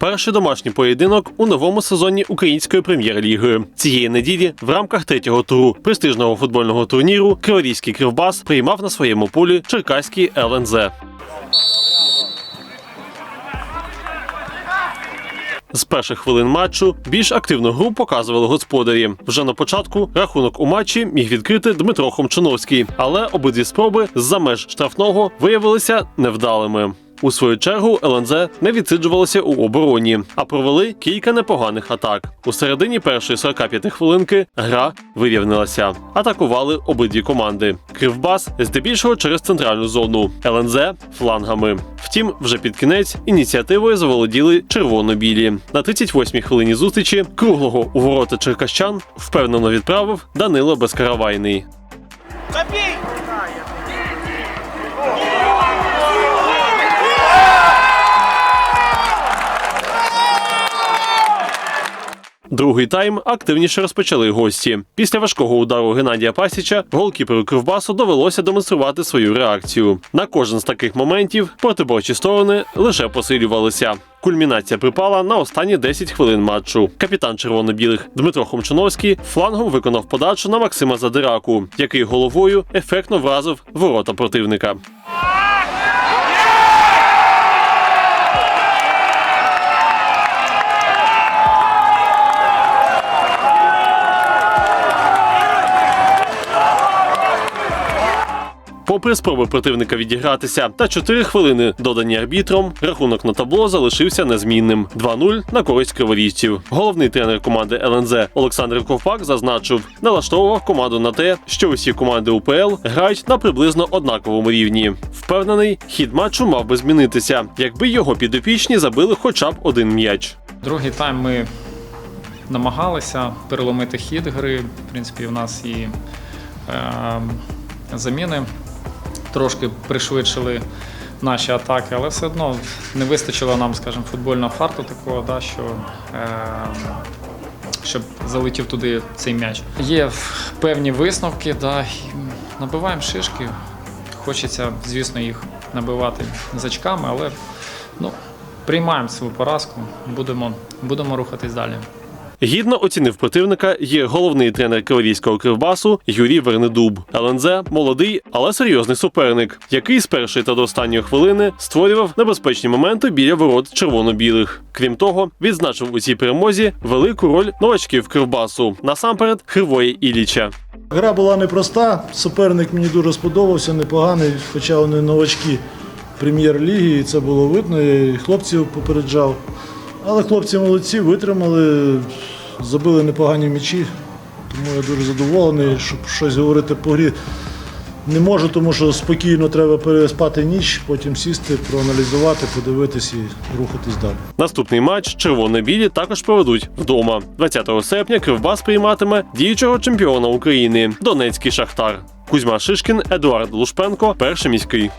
Перший домашній поєдинок у новому сезоні української прем'єр-ліги. Цієї неділі в рамках третього туру престижного футбольного турніру Криворізький Кривбас приймав на своєму полі Черкаський ЛНЗ. З перших хвилин матчу більш активну гру показували господарі. Вже на початку рахунок у матчі міг відкрити Дмитро Хомчиновський, але обидві спроби з-за меж штрафного виявилися невдалими. У свою чергу ЛНЗ не відсиджувалося у обороні, а провели кілька непоганих атак. У середині першої 45 хвилинки гра вирівнялася. Атакували обидві команди. Кривбас здебільшого через центральну зону, ЛНЗ флангами. Втім, вже під кінець ініціативою заволоділи червоно-білі. На 38-й хвилині зустрічі круглого у ворота черкащан впевнено відправив Данило Безкаравайний. Другий тайм активніше розпочали гості. Після важкого удару Геннадія Пасіча голкіперу Кривбасу довелося демонструвати свою реакцію. На кожен з таких моментів протиборчі сторони лише посилювалися. Кульмінація припала на останні 10 хвилин матчу. Капітан червоно-білих Дмитро Хомчиновський флангом виконав подачу на Максима Задираку, який головою ефектно вразив ворота противника. Попри спроби противника відігратися та 4 хвилини додані арбітром, рахунок на табло залишився незмінним 2-0 на користь криворіжців. Головний тренер команди ЛНЗ Олександр Ковпак зазначив, налаштовував команду на те, що усі команди УПЛ грають на приблизно однаковому рівні. Впевнений, хід матчу мав би змінитися, якби його підопічні забили хоча б один м'яч. Другий тайм ми намагалися переломити хід гри. В принципі, в нас і е, заміни трошки пришвидшили наші атаки, але все одно не вистачило нам, скажімо, футбольного фарту такого, да, що, е, щоб залетів туди цей м'яч. Є певні висновки, да, набиваємо шишки. Хочеться, звісно, їх набивати з очками, але ну, приймаємо свою поразку, будемо, будемо рухатись далі. Гідно оцінив противника є головний тренер криворізького кривбасу Юрій Вернедуб. ЛНЗ молодий, але серйозний суперник, який з першої та до останньої хвилини створював небезпечні моменти біля ворот червоно-білих. Крім того, відзначив у цій перемозі велику роль новачків кривбасу, насамперед Кривої Іліча. Гра була непроста, суперник мені дуже сподобався, непоганий, хоча вони новачки прем'єр-ліги, і це було видно, і хлопців попереджав. Але хлопці молодці, витримали, забили непогані м'ячі, тому я дуже задоволений, щоб щось говорити по грі. Не можу, тому що спокійно треба переспати ніч, потім сісти, проаналізувати, подивитись і рухатись далі. Наступний матч червоно-білі також проведуть вдома. 20 серпня Кривбас прийматиме діючого чемпіона України Донецький Шахтар. Кузьма Шишкін, Едуард Лушпенко, перший міський.